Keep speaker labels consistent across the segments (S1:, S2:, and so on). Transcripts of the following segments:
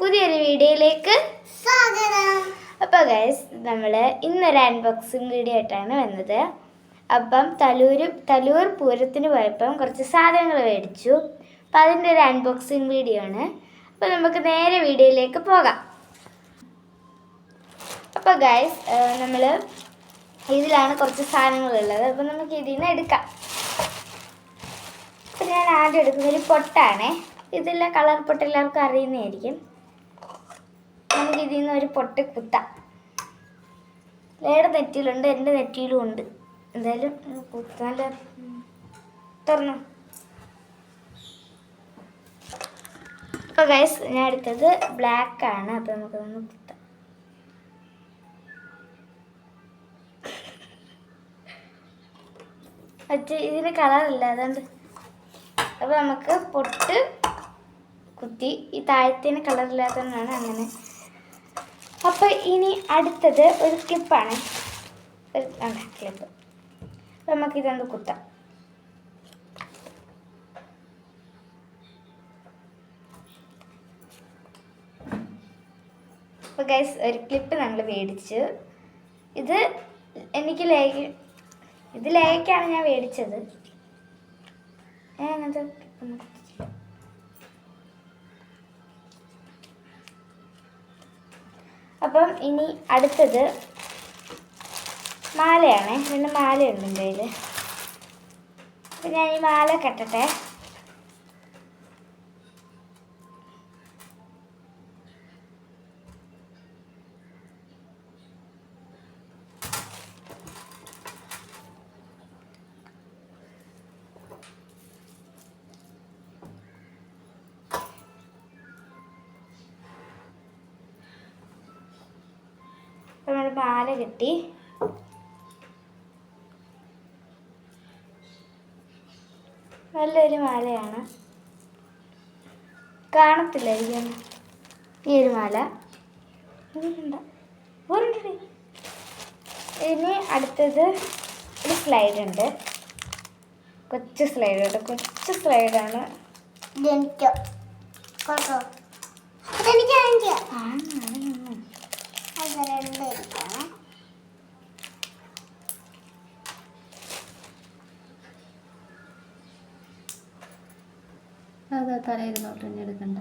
S1: പുതിയൊരു വീഡിയോയിലേക്ക്
S2: സ്വാഗതം.
S1: അപ്പോൾ ഗൈസ് നമ്മൾ ഇന്നൊരു അൺബോക്സിങ് വീഡിയോ ആയിട്ടാണ് വന്നത്. അപ്പം തലൂർ തലൂർ പൂരത്തിന് പോയപ്പം കുറച്ച് സാധനങ്ങൾ മേടിച്ചു. അപ്പം അതിന്റെ ഒരു അൺബോക്സിങ് വീഡിയോ ആണ്. അപ്പോൾ നമുക്ക് നേരെ വീഡിയോയിലേക്ക് പോകാം. അപ്പോൾ ഗൈസ് നമ്മൾ ഇതിലാണ് കുറച്ച് സാധനങ്ങൾ ഉള്ളത് അപ്പോൾ നമുക്ക് ഇതിൽ നിന്ന് എടുക്കാം. അപ്പം ഞാൻ ആദ്യം എടുക്കുന്നൊരു പൊട്ടാണേ. ഇതെല്ലാം കളർ പൊട്ട് എല്ലാവർക്കും അറിയുന്നതായിരിക്കും. നമുക്ക് ഇതിൽ നിന്ന് ഒരു പൊട്ട് കുത്താം. ലേയുടെ നെറ്റിയിലുണ്ട് എന്റെ നെറ്റിയിലും ഉണ്ട്. എന്തായാലും കുത്താൻ തുറന്നു. അപ്പോൾ ഗൈസ് ഞാൻ എടുത്തത് ബ്ലാക്ക് ആണ് അപ്പോൾ നമുക്കതൊന്ന് കുത്താം. മറ്റേ ഇതിന് കളറില്ല അതുകൊണ്ട് അപ്പോൾ നമുക്ക് പൊട്ട് കുത്തി ഈ താഴത്തിന് കളറില്ലാത്തതുകൊണ്ടാണ് അങ്ങനെ അപ്പോൾ ഇനി അടുത്തത് ഒരു ക്ലിപ്പാണ് ഒരു ക്ലിപ്പ് അപ്പോൾ നമുക്കിതൊന്ന് കുത്താം. അപ്പോൾ ഗൈസ് ഒരു ക്ലിപ്പ് ഞങ്ങൾ മേടിച്ചു. ഇത് എനിക്ക് ലേക്ക് ഇത് ലേക്കാണ് ഞാൻ മേടിച്ചത്. ഏ അങ്ങനത്തെ അപ്പം ഇനി അടുത്തത് മാലയാണ്. രണ്ട് മാലയുണ്ട് എന്റെ കയ്യിൽ അപ്പം ഞാൻ ഈ മാല കെട്ടട്ടെ. നമ്മൾ മാല കെട്ടി. നല്ലൊരു മാലയാണ്. കാണത്തില്ലായിരിക്കും. ഈ ഒരു മാല. ഇനി അടുത്തത് ഒരു സ്ലൈഡ് ഉണ്ട്. കൊച്ചു സ്ലൈഡ് ഉണ്ട്. കൊച്ചു സ്ലൈഡാണ്
S2: അതെനിക്ക് എനിക്ക്
S1: ആ
S2: രണ്ട് എടുക്കാം
S3: അതാ തലയിരുന്നോട്ട് തന്നെ എടുക്കണ്ട.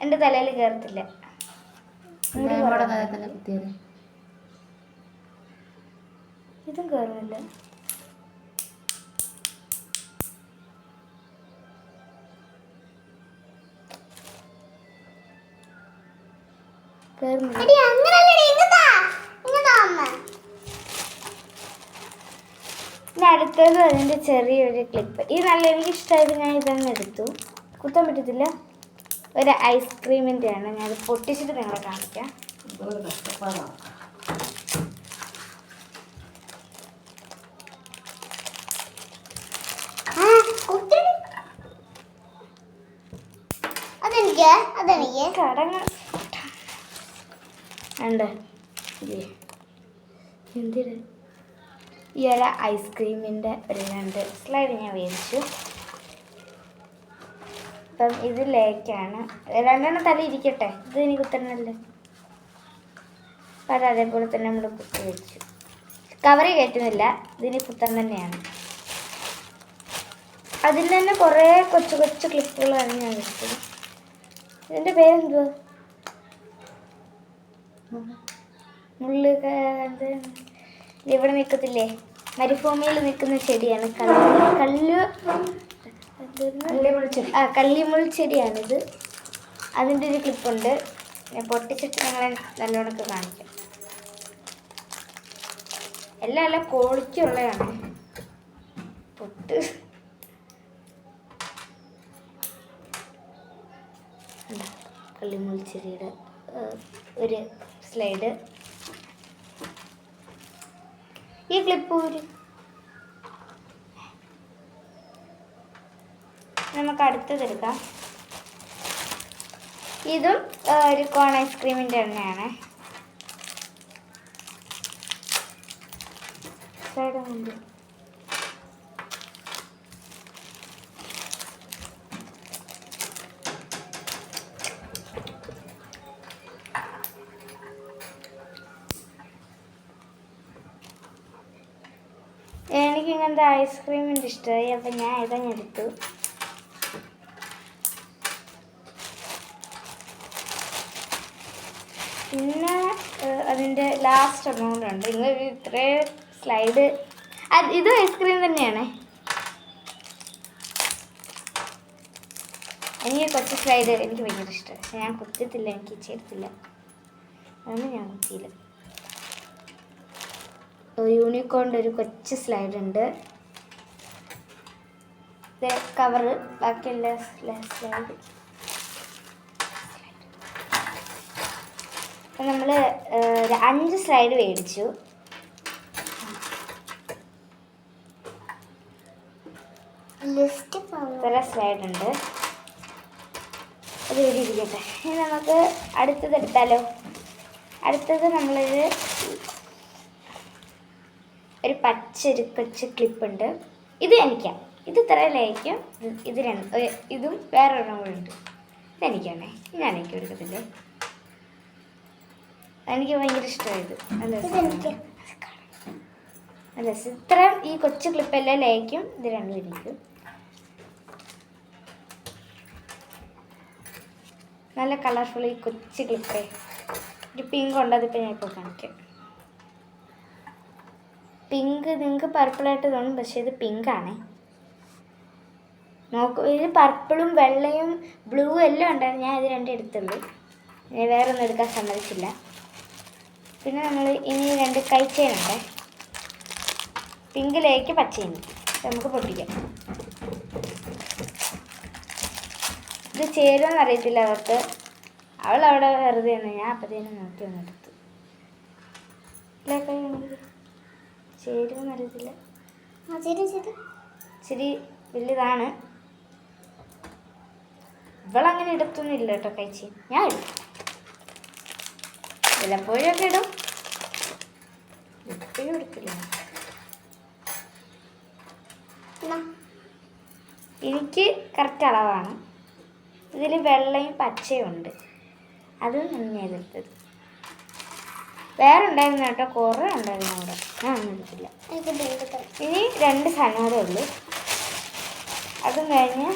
S1: എന്റെ തലയിൽ കയറത്തില്ല
S3: കുത്തിയത്.
S1: ഇതും കയറുന്നില്ല അടുത്തത് അതിന്റെ ചെറിയൊരു ക്ലിപ്പ് ഇത് നല്ല എനിക്ക് ഇഷ്ടമായത് ഞാൻ ഇതങ്ങ് എടുത്തു. കുത്താൻ പറ്റത്തില്ല. ഒരു ഐസ്ക്രീമിന്റെ ആണ് ഞാൻ പൊട്ടിച്ചിട്ട് നിങ്ങളെ കാണിക്കാം.
S2: അതെനിക്ക് അതെനിക്ക്.
S1: കടങ്ങ ഉണ്ട് എന്തിന് ഐസ്ക്രീമിന്റെ ഒരു രണ്ട് സ്ലൈഡ് ഞാൻ മേടിച്ചു അപ്പം ഇത് ലേക്കാണ് രണ്ടെണ്ണം തല ഇരിക്കട്ടെ. ഇത് ഇനി കുത്തണല്ലേ? അപ്പം അത് അതേപോലെ തന്നെ നമ്മൾ കുത്തി വെച്ചു. കവറി കയറ്റുന്നില്ല ഇതിന് കുത്തൻ തന്നെയാണ്. അതിൽ തന്നെ കുറേ കൊച്ചു കൊച്ചു ക്ലിപ്പുകളാണ് ഞാൻ വെച്ചത്. ഇതിന്റെ പേരെന്തുവാ? മുള്ള് ഇവിടെ നിൽക്കത്തില്ലേ മരുഭൂമിയിൽ നിൽക്കുന്ന ചെടിയാണ് കല്ല് കല്ല് എന്തെന്ന്? ആ കല്ലിമുൾച്ചെടിയാണ് ചെടിയാണിത്. അതിന്റെ ഒരു ക്ലിപ്പുണ്ട്. ഞാൻ പൊട്ടിച്ചിട്ട് ഞങ്ങളെ നല്ലോണക്ക് കാണിക്കാം. എല്ലാം എല്ലാം ക്വാളിറ്റി ഉള്ളതാണ്. പൊട്ട്. കള്ളിമുൾച്ചെടിയുടെ ചെടിയുടെ ഒരു സ്ലൈഡ് ഈ ക്ലിപ്പ് നമുക്ക് അടുത്തത് എടുക്കാം. ഇതും ഒരു കോൺ ഐസ്ക്രീമിന്റെ എണ്ണയാണ്. സൈഡ് ഉണ്ട് ഇങ്ങനത്തെ ഐസ്ക്രീമിന്റെ ഇഷ്ടമായി അപ്പം ഞാൻ ഏതാണ് എടുത്തു? പിന്നെ അതിന്റെ ലാസ്റ്റ് എമൗണ്ട് ഉണ്ട്. നിങ്ങൾ ഇത്രയും സ്ലൈഡ് അത് ഇത് ഐസ്ക്രീം തന്നെയാണ്. എനിക്ക് കുറച്ച് സ്ലൈഡ് എനിക്ക് ഭയങ്കര ഇഷ്ടമാണ് പക്ഷെ ഞാൻ കുത്തിത്തില്ല എനിക്ക് ചേർത്തില്ല അതുകൊണ്ട് ഞാൻ കുത്തിയില്ല. യൂണിക്കോണിന്റെ ഒരു കൊച്ചു സ്ലൈഡ് ഉണ്ട്. കവറ് ബാക്കിയുള്ള സ്ലൈഡ് നമ്മൾ അഞ്ച് സ്ലൈഡ് മേടിച്ചു.
S2: ലിസ്റ്റ്
S1: ഇത്ര സ്ലൈഡ് ഉണ്ട്. അത് ഇവിടെ ഇരിക്കട്ടെ ഇനി നമുക്ക് അടുത്തത് എടുത്താലോ? അടുത്തത് നമ്മളൊരു ഒരു പച്ച ഒരു കൊച്ചു ക്ലിപ്പുണ്ട് ഇത് എനിക്കാം. ഇത് ഇത്ര ലയിക്കും ഇത് ഇത് രണ്ട് ഇതും വേറെ ഒരെണ്ണം കൂടെ ഉണ്ട്. ഇത് എനിക്കാണേ. ഞാൻ എനിക്ക് എടുക്കത്തില്ല എനിക്ക് ഭയങ്കര ഇഷ്ടമായത് നല്ല. രസമാണ്. നല്ല രസം ഇത്രയും ഈ കൊച്ചു ക്ലിപ്പെല്ലാം ലയിക്കും ഇത് രണ്ടും ഇരിക്കും. നല്ല കളർഫുൾ ഈ കൊച്ചു ക്ലിപ്പേ ഒരു പിങ്ക് ഉണ്ട് അതിപ്പോൾ ഞാൻ ഇപ്പോൾ കാണിക്കാം. പിങ്ക് നിങ്ങൾക്ക് പർപ്പിളായിട്ട് തോന്നും പക്ഷേ ഇത് പിങ്ക് ആണ് നോക്കൂ ഇത് പർപ്പിളും വെള്ളയും ബ്ലൂ എല്ലാം ഉണ്ടായിരുന്നു ഞാൻ ഇത് രണ്ടും എടുത്തുള്ളൂ. വേറെ ഒന്നും എടുക്കാൻ സമ്മതിച്ചില്ല. പിന്നെ നമ്മൾ ഇനി രണ്ട് കൈ ഉണ്ട്. പിങ്കിലേക്ക് പച്ചയും നമുക്ക് പൊട്ടിക്കാം. ഇത് ചേരുമെന്ന് അറിയത്തില്ല അവർക്ക്. അവൾ അവിടെ വെറുതെ ഞാൻ അപ്പത്തേനും നോക്കി ഒന്ന് എടുത്തു. ഇല്ല. ചേരുമെന്ന് അറിയത്തില്ല.
S2: ആ ശരി ശരി
S1: ഇച്ചിരി വലുതാണ്. ഇവളങ്ങനെ എടുത്തൊന്നുമില്ല കേട്ടോ കഴിച്ച്. ഞാൻ ഇടും. വല്ലപ്പോഴൊക്കെ ഇടും. എപ്പോഴും എടുക്കില്ല. എനിക്ക് കറക്റ്റ് അളവാണ്. ഇതിൽ വെള്ളയും പച്ചയും ഉണ്ട്. അത് നന്നായി എടുത്തത്. വേറെ ഉണ്ടായിരുന്നു കേട്ടോ കുറേ ഉണ്ടായിരുന്നു അവിടെ. ഞാൻ ഒന്നും എടുത്തില്ല. ഇനി രണ്ട് സനോരേ ഉള്ളൂ. അതും കഴിഞ്ഞ്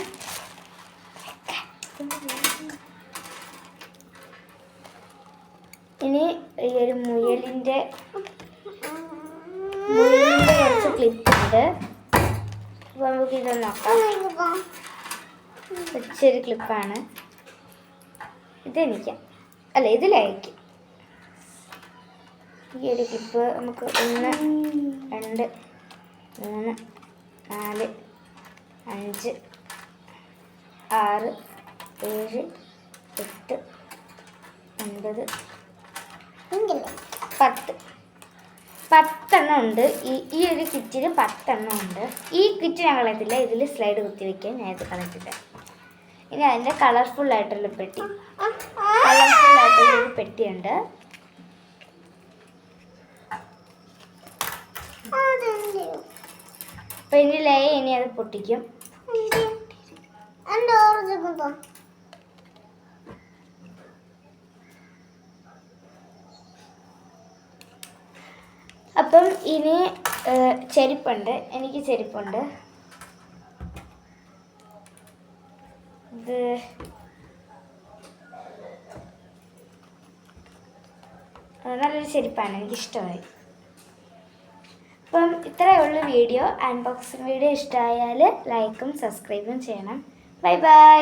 S1: ഇനി ഈ ഒരു മുയലിന്റെ മുയലിന്റെ കുറച്ച് ക്ലിപ്പ് ഉണ്ട്. അപ്പോൾ നമുക്ക് ഇത് നോക്കാം. കൊച്ചൊരു ക്ലിപ്പാണ് ഇതെനിക്കാം. അല്ല ഇതിലായിരിക്കും. ഈ ഒരു ക്ലിപ്പ് നമുക്ക് ഒന്ന് രണ്ട് മൂന്ന് നാല് അഞ്ച് ആറ് ഏഴ് എട്ട് ഒൻപത് പത്ത്. പത്തെണ്ണം ഉണ്ട്. ഈ ഈ ഒരു കിറ്റിന് പത്തെണ്ണം ഉണ്ട്. ഈ കിറ്റ് ഞാൻ കളയത്തില്ല ഇതിൽ സ്ലൈഡ് കുത്തി വെക്കാൻ ഞാൻ ഇത് കളയത്തില്ല ഇനി അതിന്റെ കളർഫുൾ ആയിട്ടുള്ള പെട്ടി. ഒരു പെട്ടിയുണ്ട്. അപ്പോൾ ഇനി ലേ ഇനി അത് പൊട്ടിക്കും. അപ്പം ഇനി ചെരുപ്പുണ്ട്. എനിക്ക് ചെരുപ്പുണ്ട്. ഇത് നല്ലൊരു ചെരുപ്പാണ്. എനിക്കിഷ്ടമായി. അപ്പം വീഡിയോ അൺബോക്സിംഗ് വീഡിയോ ഇഷ്ടമായാൽ ലൈക്കും സബ്സ്ക്രൈബും ചെയ്യണം. Bye bye